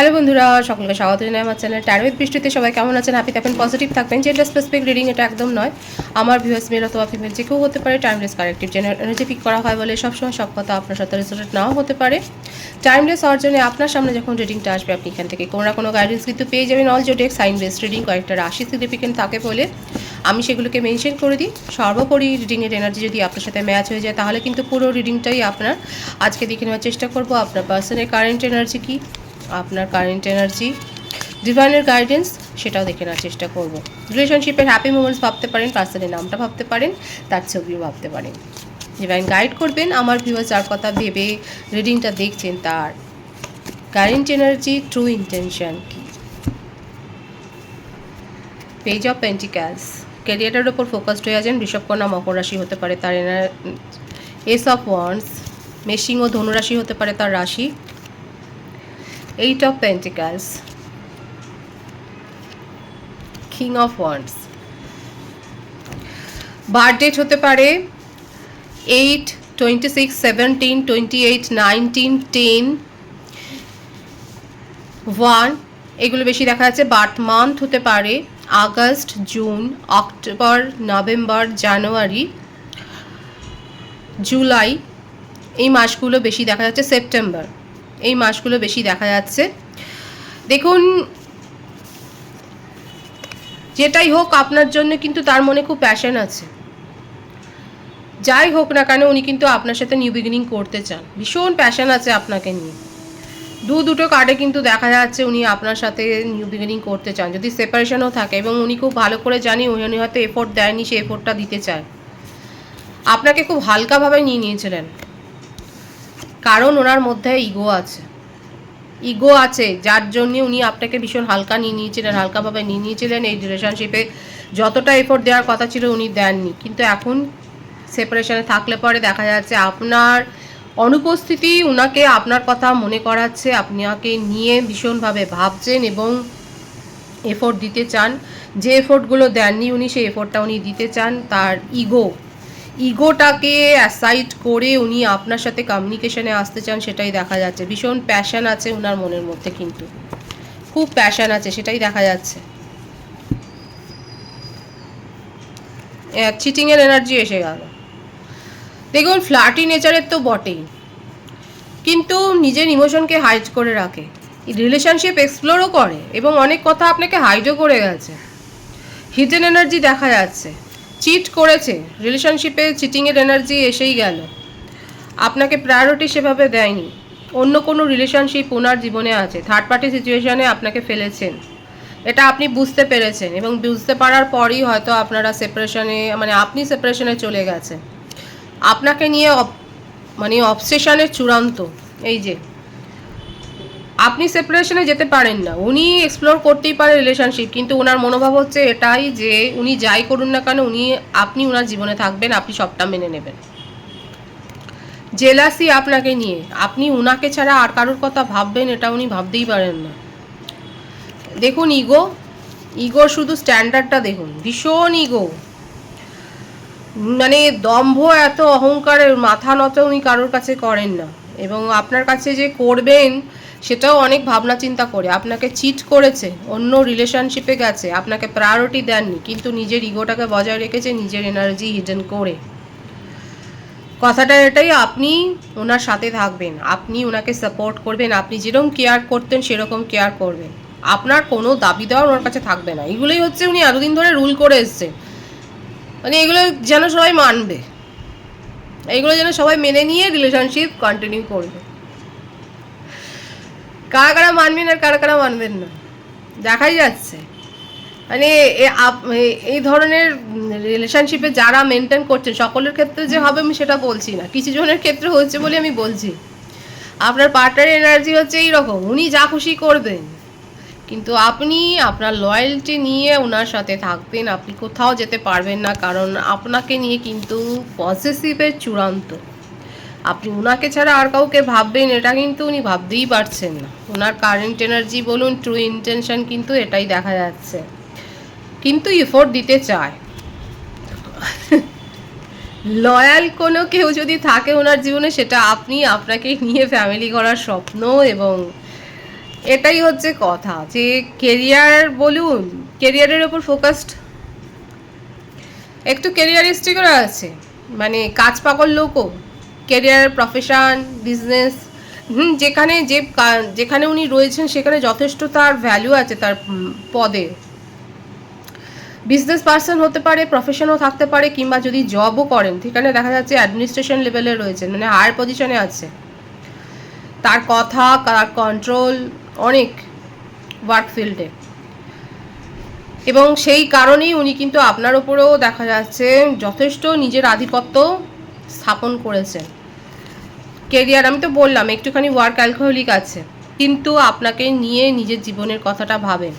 Hello বন্ধুরা, সকলকে স্বাগত জানাই আমার চ্যানেল টার্মিক বৃষ্টিতে সবাই কেমন আছেন? আপনি তখন পজিটিভ থাকবেন। যেটা স্পেসিফিক রিডিং এটা একদম নয়। আমার ভিউয়ার্স মেল অথবা ফিমেল যে কেউ হতে পারে timeless corrective general energy pick করা হয় বলে সবসময় সব কথা আপনার সাথে রেজাল্ট নাও হতে পারে। টাইমলেস হওয়ার জন্য আপনার সামনে যখন রিডিংটা আসবে, আপনি এখান থেকে কোনো না কোনো গাইডেন্স কিন্তু পেয়ে যাবেন। All zodiac sign based reading কয়েকটা রাশি সিগনিফিকেন্ট থাকে বলে আমি সেগুলোকে মেনশন করে দিই। সর্বোপরি রিডিংয়ের এনার্জি যদি আপনার সাথে ম্যাচ হয়ে যায়, তাহলে কিন্তু পুরো রিডিংটাই আপনার আজকে দেখে নেওয়ার চেষ্টা করব। আপনার পার্সনের কারেন্ট এনার্জি কী? আপনার কারেন্ট এনার্জি ডিভাইনের গাইডেন্স সেটাও দেখে নেওয়ার চেষ্টা করব। রিলেশনশিপের হ্যাপি মোমেন্টস ভাবতে পারেন পার্সনের নামটা ভাবতে পারেন, তার ছবিও ভাবতে পারেন। ডিভাইন গাইড করবেন, আমার ভিউয়ার্স যার কথা ভেবে রিডিংটা দেখছেন তার। কারেন্ট এনার্জি ট্রু ইন্টেনশন কি? পেজ অফ পেন্টিক্যালস ক্যারিয়ারের ওপর ফোকাসড হয়ে আছেন বৃষভকন্যা মকর রাশি হতে পারে তার এনার এস অফ ওয়ান্স মেশিং ও ধনুরাশি হতে পারে তার রাশি। Eight of pentacles king of wands birth date হতে পারে eight twenty six seventeen twenty eight nineteen ten one এগুলো বেশি দেখা যাচ্ছে। বার্থ মান্থ হতে পারে August June October November January July এই মাসগুলো বেশি দেখা যাচ্ছে। সেপ্টেম্বর এই মাসগুলো বেশি দেখা যাচ্ছে। দেখুন, যেটাই হোক আপনার জন্য কিন্তু তার মনে খুব প্যাশন আছে। যাই হোক না কেন, উনি কিন্তু আপনার সাথে নিউ বিগিনিং করতে চান। ভীষণ প্যাশন আছে আপনাকে নিয়ে। দু দুটো কার্ডে কিন্তু দেখা যাচ্ছে উনি আপনার সাথে নিউ বিগিনিং করতে চান। যদি সেপারেশনও থাকে এবং উনি খুব ভালো করে জানি, উনি হয়তো এফোর্ট দেয়নি, সে এফোর্টটা দিতে চায়। আপনাকে খুব হালকাভাবে নিয়ে নিয়েছিলেন। কারণ ওনার মধ্যে ইগো আছে। ইগো আছে, যার জন্য উনি আপনাকে ভীষণ হালকা নিয়ে নিয়েছিলেন, হালকাভাবে নিয়ে নিয়েছিলেন। এই রিলেশনশিপে যতটা এফোর্ট দেওয়ার কথা ছিল উনি দেননি। কিন্তু এখন সেপারেশনে থাকলে পরে দেখা যাচ্ছে আপনার অনুপস্থিতি উনাকে আপনার কথা মনে করাচ্ছে আপনাকে নিয়ে ভীষণভাবে ভাবছেন এবং এফোর্ট দিতে চান। যে এফোর্টগুলো দেননি উনি, সেই এফোর্টটা উনি দিতে চান, তার ইগো ইগোটাকে অ্যাসাইড করে উনি আপনার সাথে কমিউনিকেশনে আসতে চান, সেটাই দেখা যাচ্ছে। ভীষণ প্যাশন আছে ওনার মনের মধ্যে কিন্তু। খুব প্যাশন আছে, সেটাই দেখা যাচ্ছে। চিটিংয়ের এনার্জি এসে গেল। দেখুন ফ্ল্যাটি নেচারের তো বটেই। কিন্তু নিজের ইমোশনকে হাইড করে রাখে। রিলেশনশিপ এক্সপ্লোরও করে এবং অনেক কথা আপনাকে হাইডও করে গেছে। হিডেন এনার্জি দেখা যাচ্ছে। চিট করেছে রিলেশনশিপে চিটিংয়ের এনার্জি এসেই গেল। আপনাকে প্রায়োরিটি সেভাবে দেয়নি। অন্য কোনো রিলেশনশিপ ওনার জীবনে আছে থার্ড পার্টি সিচুয়েশনে আপনাকে ফেলেছেন। এটা আপনি বুঝতে পেরেছেন এবং বুঝতে পারার পরই হয়তো আপনারা সেপারেশনে মানে আপনি সেপারেশনে চলে গেছেন। আপনাকে নিয়ে মানে অবসেশনের চূড়ান্ত, এই যে। আপনি সেপারেশনে যেতে পারেন না। উনি এক্সপ্লোর করতেই পারে রিলেশনশিপ কিন্তু ওনার মনোভাব হচ্ছে এটাই যে উনি যাই করুন না কেন, উনি, আপনি ওনার জীবনে থাকবেন, আপনি সবটা মেনে নেবেন। জেলাসি আপনাকে নিয়ে। আপনি উনাকে ছাড়া আর কারোর কথা ভাববেন, এটা উনি ভাবতেই পারেন না। দেখুন ইগো ইগো শুধু স্ট্যান্ডার্ডটা দেখুন। ভীষণ ইগো মানে দম্ভ এত অহংকারের মাথা নত উনি কারোর কাছে করেন না। এবং আপনার কাছে যে করবেন সেটাও অনেক ভাবনা চিন্তা করে। আপনাকে চিট করেছে, অন্য রিলেশনশিপে গেছে, আপনাকে প্রায়োরিটি দেননি, কিন্তু নিজের ইগোটাকে বজায় রেখেছে, নিজের এনার্জি হিডেন করে। কথাটা এটাই, আপনি ওনার সাথে থাকবেন, আপনি ওনাকে সাপোর্ট করবেন, আপনি যেরকম কেয়ার করতেন সেরকম কেয়ার করবেন। আপনার কোনো দাবি দেওয়া ওনার কাছে থাকবে না। এগুলোই হচ্ছে উনি এতদিন ধরে রুল করে এসছেন। মানে এগুলো যেন সবাই মানবে। এগুলো যেন সবাই মেনে নিয়ে রিলেশনশিপ কন্টিনিউ করবে। কারা কারা মানবেন আর কারা কারা মানবেন না? দেখাই যাচ্ছে। মানে এই ধরনের রিলেশনশিপে যারা মেনটেন করছেন, সকলের ক্ষেত্রে যে হবে আমি সেটা বলছি না। কিছু জনের ক্ষেত্রে হচ্ছে বলে আমি বলছি। আপনার পার্টনার এনার্জি হচ্ছে এইরকম, উনি যা খুশি করবেন। কিন্তু আপনি আপনার লয়্যালটি নিয়ে ওনার সাথে থাকবেন, আপনি কোথাও যেতে পারবেন না, কারণ আপনাকে নিয়ে কিন্তু পজিটিভের চূড়ান্ত। আপনি ওনাকে ছাড়া আর কাউকে ভাববেন, এটা কিন্তু উনি ভাবতেই পারছেন না। ওনার কারেন্ট এনার্জি বলুন ট্রু ইন্টেনশন কিন্তু এটাই দেখা যাচ্ছে। কিন্তু এফোর্ট দিতে চায়। লয়াল কোনো কেউ যদি থাকে ওনার জীবনে, সেটা আপনি আপনাকে নিয়ে ফ্যামিলি করার স্বপ্ন এবং এটাই হচ্ছে কথা যে কেরিয়ার বলুন কেরিয়ারের ওপর ফোকাসড একটু কেরিয়ার কেরিয়ারিস্টিকও আছে। মানে কাজ পাগল লোকও। কেরিয়ার প্রফেশন বিজনেস হুম, যেখানে যে যেখানে উনি রয়েছেন, সেখানে যথেষ্ট তার ভ্যালু আছে তার পদে। বিজনেস পার্সন হতে পারে প্রফেশনও থাকতে পারে, কিংবা যদি জবও করেন সেখানে দেখা যাচ্ছে অ্যাডমিনিস্ট্রেশন লেভেলে রয়েছেন মানে হায়ার পজিশনে আছে। তার কথা, তার কন্ট্রোল অনেক ওয়ার্ক ফিল্ডে এবং সেই কারণেই উনি কিন্তু আপনার ওপরেও দেখা যাচ্ছে, যথেষ্ট নিজের আধিপত্য স্থাপন করেছেন। কেরিয়ার, আমি তো বললাম, একটুখানি ওয়ার্ক অ্যালকোহলিক আছে। কিন্তু আপনাকে নিয়ে নিজের জীবনের কথাটা ভাবেন।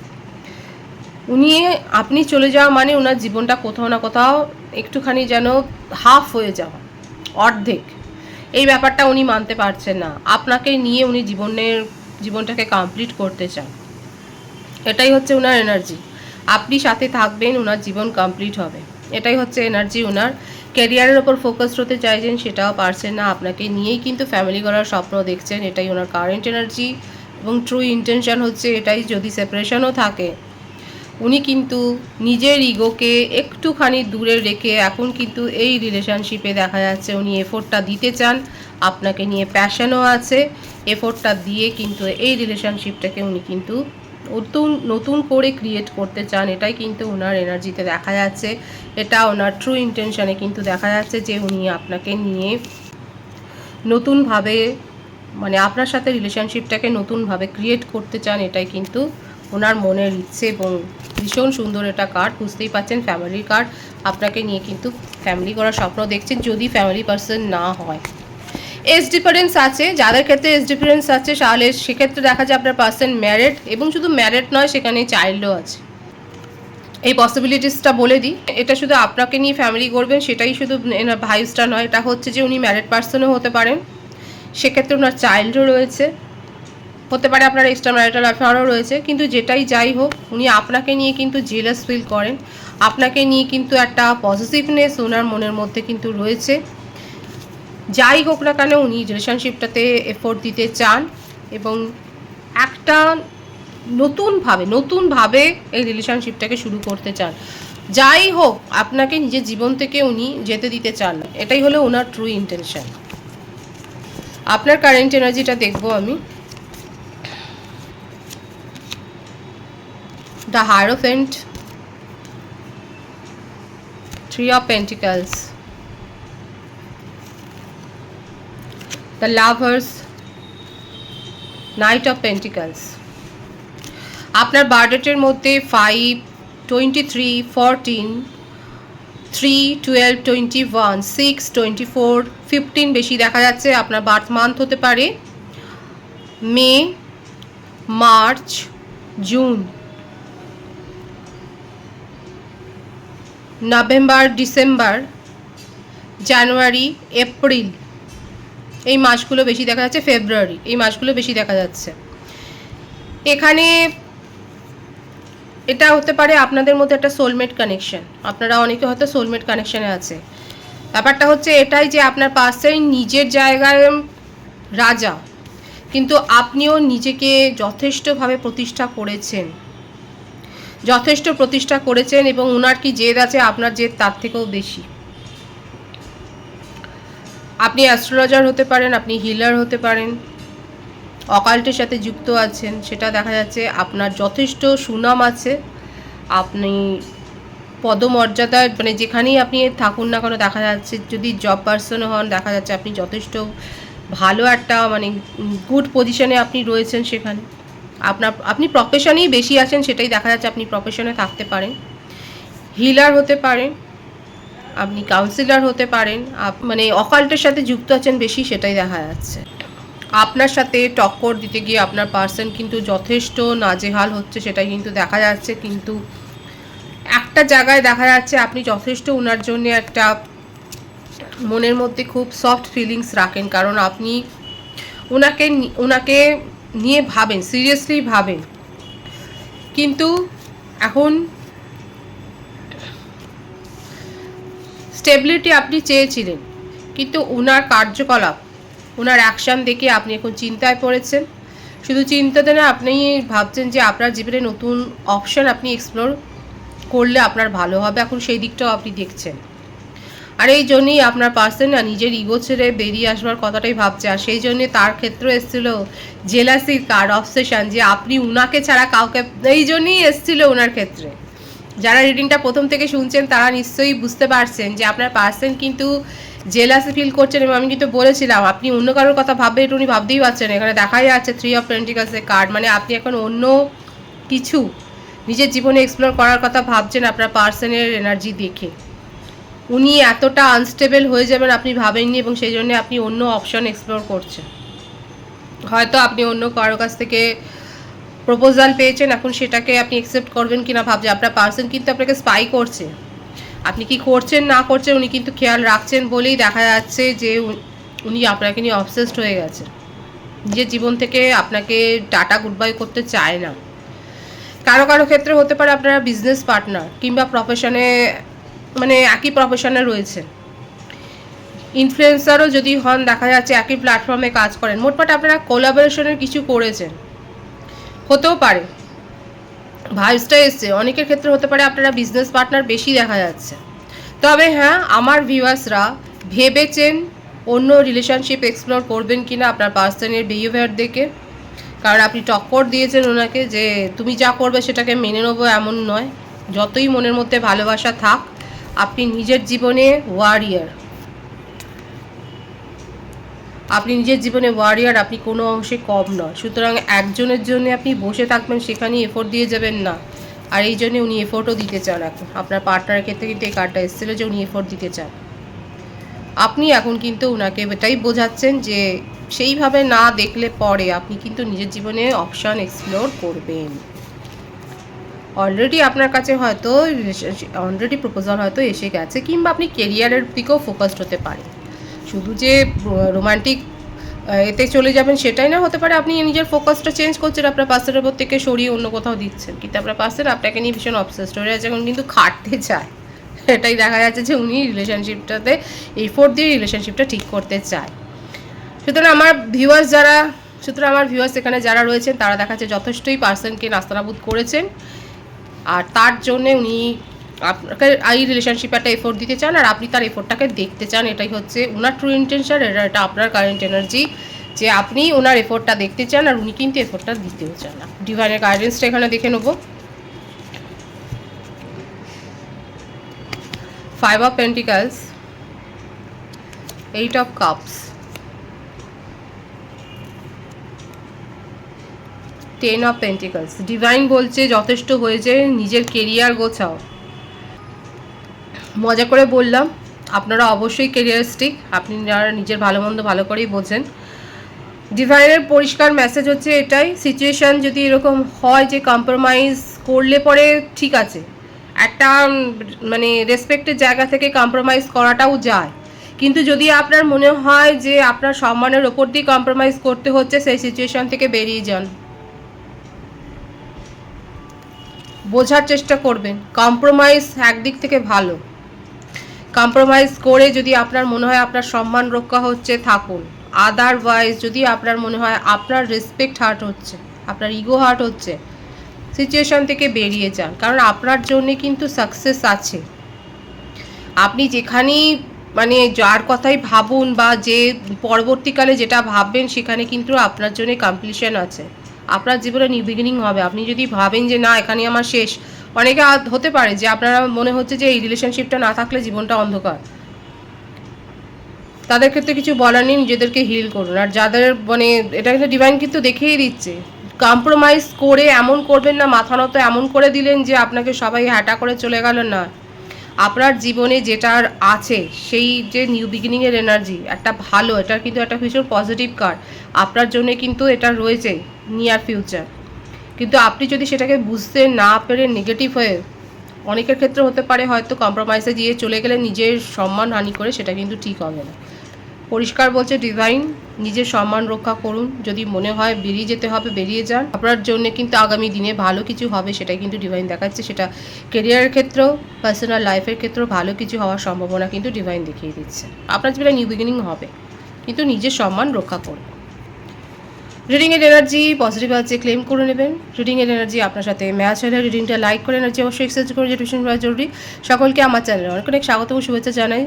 উনি, আপনি চলে যাওয়া মানে ওনার জীবনটা কোথাও না কোথাও একটুখানি যেন হাফ হয়ে যাওয়া, অর্ধেক। এই ব্যাপারটা উনি মানতে পারছেন না। আপনাকে নিয়ে উনি জীবনের, জীবনটাকে কমপ্লিট করতে চান। এটাই হচ্ছে ওনার এনার্জি আপনি সাথে থাকবেন ওনার জীবন কমপ্লিট হবে। এটাই হচ্ছে এনার্জি ওনার ক্যারিয়ারের ওপর ফোকাস হতে চাইছেন সেটাও পারছেন না আপনাকে নিয়েই কিন্তু ফ্যামিলি করার স্বপ্ন দেখছেন, এটাই ওনার কারেন্ট এনার্জি এবং ট্রু ইন্টেনশন হচ্ছে এটাই, যদি সেপারেশনও থাকে। উনি কিন্তু নিজের ইগোকে একটুখানি দূরে রেখে এখন কিন্তু এই রিলেশনশিপে দেখা যাচ্ছে উনি এফোর্টটা দিতে চান, আপনাকে নিয়ে প্যাশনও আছে। এফোর্টটা দিয়ে কিন্তু এই রিলেশনশিপটাকে উনি কিন্তু নতুন নতুন করে ক্রিয়েট করতে চান, এটাই কিন্তু ওনার এনার্জিতে দেখা যাচ্ছে। এটা ওনার ট্রু ইন্টেনশনে কিন্তু দেখা যাচ্ছে যে উনি আপনাকে নিয়ে নতুনভাবে মানে আপনার সাথে রিলেশনশিপটাকে নতুনভাবে ক্রিয়েট করতে চান, এটাই কিন্তু ওনার মনের ইচ্ছে এবং ভীষণ সুন্দর এটা কার্ড বুঝতেই পাচ্ছেন ফ্যামিলির কার্ড আপনাকে নিয়ে কিন্তু ফ্যামিলি করার স্বপ্ন দেখছেন, যদি ফ্যামিলি পার্সন না হয়। এজ ডিফারেন্স আছে, যাদের ক্ষেত্রে এজ ডিফারেন্স আছে, তাহলে সেক্ষেত্রে দেখা যায় আপনার পার্সন ম্যারেড এবং শুধু ম্যারেড নয়, সেখানে চাইল্ডও আছে। এই পসিবিলিটিসটা বলে দিই। এটা শুধু আপনাকে নিয়ে ফ্যামিলি করবেন সেটাই শুধু এনার ভাইসটা নয়, এটা হচ্ছে যে উনি ম্যারেড পার্সনও হতে পারেন। সেক্ষেত্রে ওনার চাইল্ডও রয়েছে। হতে পারে আপনার এক্সট্রা ম্যারিটাল অ্যাফেয়ারও রয়েছে, কিন্তু যেটাই যাই হোক, উনি আপনাকে নিয়ে কিন্তু জেলাস ফিল করেন। আপনাকে নিয়ে কিন্তু একটা পজিটিভনেস ওনার মনের মধ্যে কিন্তু রয়েছে। যাই হোক না কেন উনি রিলেশনশিপটাতে এফোর্ট দিতে চান এবং একটা নতুনভাবে নতুনভাবে এই রিলেশনশিপটাকে শুরু করতে চান। যাই হোক, আপনাকে নিজের জীবন থেকে উনি যেতে দিতে চান না। এটাই হলো ওনার ট্রু ইন্টেনশন আপনার কারেন্ট এনার্জিটা দেখব আমি। The hierophant three of pentacles the lovers knight of pentacles আপনার বার্থডেটের মধ্যে five twenty three fourteen three twelve twenty one six twenty four fifteen বেশি দেখা যাচ্ছে আপনার বার্থ মান্থ হতে পারে। May, March, June. November, December, January, April. এই মাসগুলো বেশি দেখা যাচ্ছে ফেব্রুয়ারি, এই মাসগুলো বেশি দেখা যাচ্ছে। এখানে এটা হতে পারে আপনাদের মধ্যে একটা সোলমেট কানেকশন আপনারা অনেকে হয়তো সোলমেট কানেকশনে আছে। ব্যাপারটা হচ্ছে এটাই যে আপনার পাশেই নিজের জায়গায় রাজা, কিন্তু আপনিও নিজেকে যথেষ্টভাবে প্রতিষ্ঠা করেছেন। যথেষ্ট প্রতিষ্ঠা করেছেন এবং ওনার কি জেদ আছে? আপনার জেদ তার থেকেও বেশি। আপনি অ্যাস্ট্রোলজার হতে পারেন, আপনি হিলার হতে পারেন, অকাল্টের সাথে যুক্ত আছেন, সেটা দেখা যাচ্ছে আপনার যথেষ্ট সুনাম আছে, আপনি পদমর্যাদায় মানে যেখানেই আপনি থাকুন না কেন, দেখা যাচ্ছে যদি জব পার্সন হন, দেখা যাচ্ছে আপনি যথেষ্ট ভালো একটা মানে গুড পজিশনে আপনি রয়েছেন সেখানে। আপনার, আপনি প্রফেশনেই বেশি আছেন, সেটাই দেখা যাচ্ছে আপনি প্রফেশনে থাকতে পারেন। হিলার হতে পারেন। আপনি কাউন্সিলর হতে পারেন মানে অকাল্টের সাথে যুক্ত আছেন বেশি, সেটাই দেখা যাচ্ছে। আপনার সাথে টক্কর দিতে গিয়ে আপনার পার্সন কিন্তু যথেষ্ট নাজেহাল হচ্ছে, সেটাই কিন্তু দেখা যাচ্ছে। কিন্তু একটা জায়গায় দেখা যাচ্ছে, আপনি যথেষ্ট ওনার জন্য একটা মনের মধ্যে খুব সফট ফিলিংস রাখেন। কারণ আপনি ওনাকে ওনাকে নিয়ে ভাবেন সিরিয়াসলি ভাবেন। কিন্তু এখন স্টেবিলিটি আপনি চেয়েছিলেন, কিন্তু ওনার কার্যকলাপ ওনার অ্যাকশান দেখে আপনি এখন চিন্তায় পড়েছেন। শুধু চিন্তাতে না, আপনি ভাবছেন যে আপনার জীবনে নতুন অপশন আপনি এক্সপ্লোর করলে আপনার ভালো হবে, এখন সেই দিকটাও আপনি দেখছেন। আর এই জন্যই আপনার পার্সন না নিজের ইগো ছেড়ে বেরিয়ে আসবার কথাটাই ভাবছে, আর সেই জন্যে তার ক্ষেত্রে এসেছিল জেলাসির কার্ড অবসেশন যে আপনি উনাকে ছাড়া কাউকে, এই জন্যই এসেছিল ওনার ক্ষেত্রে। যারা রিডিংটা প্রথম থেকে শুনছেন, তারা নিশ্চয়ই বুঝতে পারছেন যে আপনার পার্সন কিন্তু জেলাসি ফিল করছেন এবং আমি কিন্তু বলেছিলাম, আপনি অন্য কারোর কথা ভাববে এটা উনি ভাবতেই পারছেন এখানে দেখাই যাচ্ছে থ্রি অফ পেন্টিকালসের কার্ড মানে আপনি এখন অন্য কিছু নিজের জীবনে এক্সপ্লোর করার কথা ভাবছেন আপনার পার্সনের এনার্জি দেখে। উনি এতটা আনস্টেবল হয়ে যাবেন আপনি ভাবেননি এবং সেই জন্য আপনি অন্য অপশন এক্সপ্লোর করছেন। হয়তো আপনি অন্য কারও কাছ থেকে প্রপোজাল পেয়েছেন, এখন সেটাকে আপনি অ্যাকসেপ্ট করবেন কিনা ভাবছে। আপনার পার্সন কিন্তু আপনাকে স্পাই করছে। আপনি কি করছেন, না করছেন, উনি কিন্তু খেয়াল রাখছেন বলেই দেখা যাচ্ছে যে উনি- আপনাকে নিয়ে অবসেসড হয়ে গেছে। নিজের জীবন থেকে আপনাকে টাটা গুড বাই করতে চায় না। কারও কারও ক্ষেত্রে হতে পারে আপনারা বিজনেস পার্টনার কিংবা প্রফেশনে মানে একই প্রফেশনে রয়েছে ইনফ্লুয়েন্সারও যদি হন, দেখা যাচ্ছে একই প্ল্যাটফর্মে কাজ করেন। মোটমাট আপনারা কোলাবোরেশনের কিছু করেছেন। হতেও পারে। ভাইসটা এসছে। অনেকের ক্ষেত্রে হতে পারে আপনারা বিজনেস পার্টনার বেশি দেখা যাচ্ছে। তবে হ্যাঁ আমার ভিউয়ার্সরা ভেবেছেন অন্য রিলেশনশিপ এক্সপ্লোর করবেন কি না আপনার পার্সনের বিহেভিয়ার দেখে। কারণ আপনি টক্কর দিয়েছেন ওনাকে যে, তুমি যা করবে সেটাকে মেনে নেব এমন নয়। যতই মনের মধ্যে ভালোবাসা থাক, আপনি নিজের জীবনে ওয়ারিয়ার আপনি নিজের জীবনে ওয়ারিয়ার আপনি কোনো অংশে কম নয়। সুতরাং একজনের জন্য আপনি বসে থাকবেন, সেখানেই এফোর্ট দিয়ে যাবেন না। আর এই জন্য উনি এফোর্টও দিতে চান এখন। আপনার পার্টনারের ক্ষেত্রে কিন্তু এই কার্ডটা এসেছিল যে উনি এফোর্ট দিতে চান। আপনি এখন কিন্তু ওনাকে এটাই বোঝাচ্ছেন যে সেইভাবে না দেখলে পরে আপনি কিন্তু নিজের জীবনে অপশান এক্সপ্লোর করবেন। অলরেডি আপনার কাছে হয়তো অলরেডি প্রপোজাল হয়তো এসে গেছে, কিংবা আপনি কেরিয়ারের দিকেও ফোকাসড হতে পারেন। শুধু যে রোমান্টিক এতে চলে যাবেন সেটাই না, হতে পারে আপনি নিজের ফোকাসটা চেঞ্জ করছেন, আপনার পাশের ওপর থেকে সরিয়ে অন্য কোথাও দিচ্ছেন। কিন্তু আপনার পাশের আপনাকে নিয়ে ভীষণ অবসেসড হয়ে আছে এখন কিন্তু খাটতে চায়। এটাই দেখা যাচ্ছে যে উনি রিলেশনশিপটাতে এফোর্ট দিয়ে রিলেশনশিপটা ঠিক করতে চায়। সুতরাং আমার ভিউয়ার্স যারা, সুতরাং আমার ভিউয়ার্স এখানে যারা রয়েছেন, তারা দেখা যাচ্ছে যথেষ্টই পার্সনকে নাস্তানাবুদ করেছেন। আর তার জন্যে উনি আপনাকে এই রিলেশনশিপে একটা এফোর্ট দিতে চান আর আপনি তার এফোর্টটাকে দেখতে চান, এটাই হচ্ছে ওনার ট্রু ইন্টেনশন এটা এটা আপনার কারেন্ট এনার্জি যে আপনি ওনার এফোর্টটা দেখতে চান আর উনি কিন্তু এফোর্টটা দিতেও চান না। ডিভাইনের গাইডেন্সটা এখানে দেখে নেব। Five of pentacles eight of cups ten of pentacles divine বলছে, যথেষ্ট হয়েছে, নিজের কেরিয়ার গোছাও। মজা করে বললাম, আপনারা অবশ্যই কেরিয়ারিস্টিক আপনি যারা নিজের ভালো মন্দ ভালো করেই বোঝেন। ডিভাইনের পরিষ্কার মেসেজ হচ্ছে এটাই সিচুয়েশান যদি এরকম হয় যে কম্প্রোমাইজ করলে পরে ঠিক আছে। একটা মানে রেসপেক্টের জায়গা থেকে কম্প্রোমাইজ করাটাও যায়। কিন্তু যদি আপনার মনে হয় যে আপনার সম্মানের ওপর দিয়ে কম্প্রোমাইজ করতে হচ্ছে, সেই সিচুয়েশান থেকে বেরিয়ে যান। বোঝার চেষ্টা করবেন। কম্প্রোমাইজ একদিক থেকে ভালো। কম্প্রোমাইজ করে যদি আপনার মনে হয় আপনার সম্মান রক্ষা হচ্ছে, থাকুন। আদারওয়াইজ যদি আপনার মনে হয় আপনার রেসপেক্ট হার্ট হচ্ছে, আপনার ইগো হার্ট হচ্ছে সিচুয়েশন থেকে বেরিয়ে যান। কারণ আপনার জন্যে কিন্তু সাকসেস আছে। আপনি যেখানেই মানে যার কথাই ভাবুন বা যে পরবর্তীকালে যেটা ভাববেন, সেখানে কিন্তু আপনার জন্য কমপ্লিশন আছে। আপনার জীবনে নিউ বিগিনিং হবে। আপনি যদি ভাবেন যে, না এখানে আমার শেষ অনেকে হতে পারে যে আপনারা মনে হচ্ছে যে এই রিলেশনশিপটা না থাকলে জীবনটা অন্ধকার। তাদের ক্ষেত্রে কিছু বলার নেই, নিজেদেরকে হিল করুন। আর যাদের মানে এটা কিন্তু ডিভাইন কিন্তু দেখিয়ে দিচ্ছে। কম্প্রোমাইজ করে এমন করবেন না, মাথা নত এমন করে দিলেন যে আপনাকে সবাই হ্যাটা করে চলে গেল না। আপনার জীবনে যেটার আছে, সেই যে নিউ বিগিনিংয়ের এনার্জি একটা ভালো এটা কিন্তু একটা ভীষণ পজিটিভ কার্ড আপনার জন্য কিন্তু এটা রয়েছে নিয়ার ফিউচার কিন্তু আপনি যদি সেটাকে বুঝতে না পেরে নেগেটিভ হয়ে অনেকের ক্ষেত্রে হতে পারে হয়তো কম্প্রোমাইজে দিয়ে চলে গেলে নিজের সম্মান হানি করে সেটা কিন্তু ঠিক হবে না। পরিষ্কার বলছে ডিভাইন নিজের সম্মান রক্ষা করুন। যদি মনে হয় বেরিয়ে যেতে হবে, বেরিয়ে যান। আপনার জন্য কিন্তু আগামী দিনে ভালো কিছু হবে সেটাই কিন্তু ডিভাইন দেখাচ্ছে। সেটা কেরিয়ারের ক্ষেত্রেও পার্সোনাল লাইফের ক্ষেত্রেও ভালো কিছু হওয়ার সম্ভাবনা কিন্তু ডিভাইন দেখিয়ে দিচ্ছে। আপনার জীবনে নিউ বিগিনিং হবে। কিন্তু নিজের সম্মান রক্ষা করুন। রিডিংয়ের এনার্জি পজিটিভ আছে ক্লেম করে নেবেন। রিডিংয়ের এনার্জি আপনার সাথে ম্যাচ হলে রিডিংটা লাইক করে এনার্জি অবশ্যই এক্সচেঞ্জ করে যে টিউশন করা জরুরি। সকলকে আমার চ্যানেলে অনেক অনেক স্বাগত ও শুভেচ্ছা জানাই।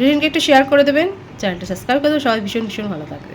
রিডিংকে একটু শেয়ার করে দেবেন। চ্যানেলটা সাবস্ক্রাইব করে দেবেন। সবাই ভীষণ ভীষণ ভালো থাকবে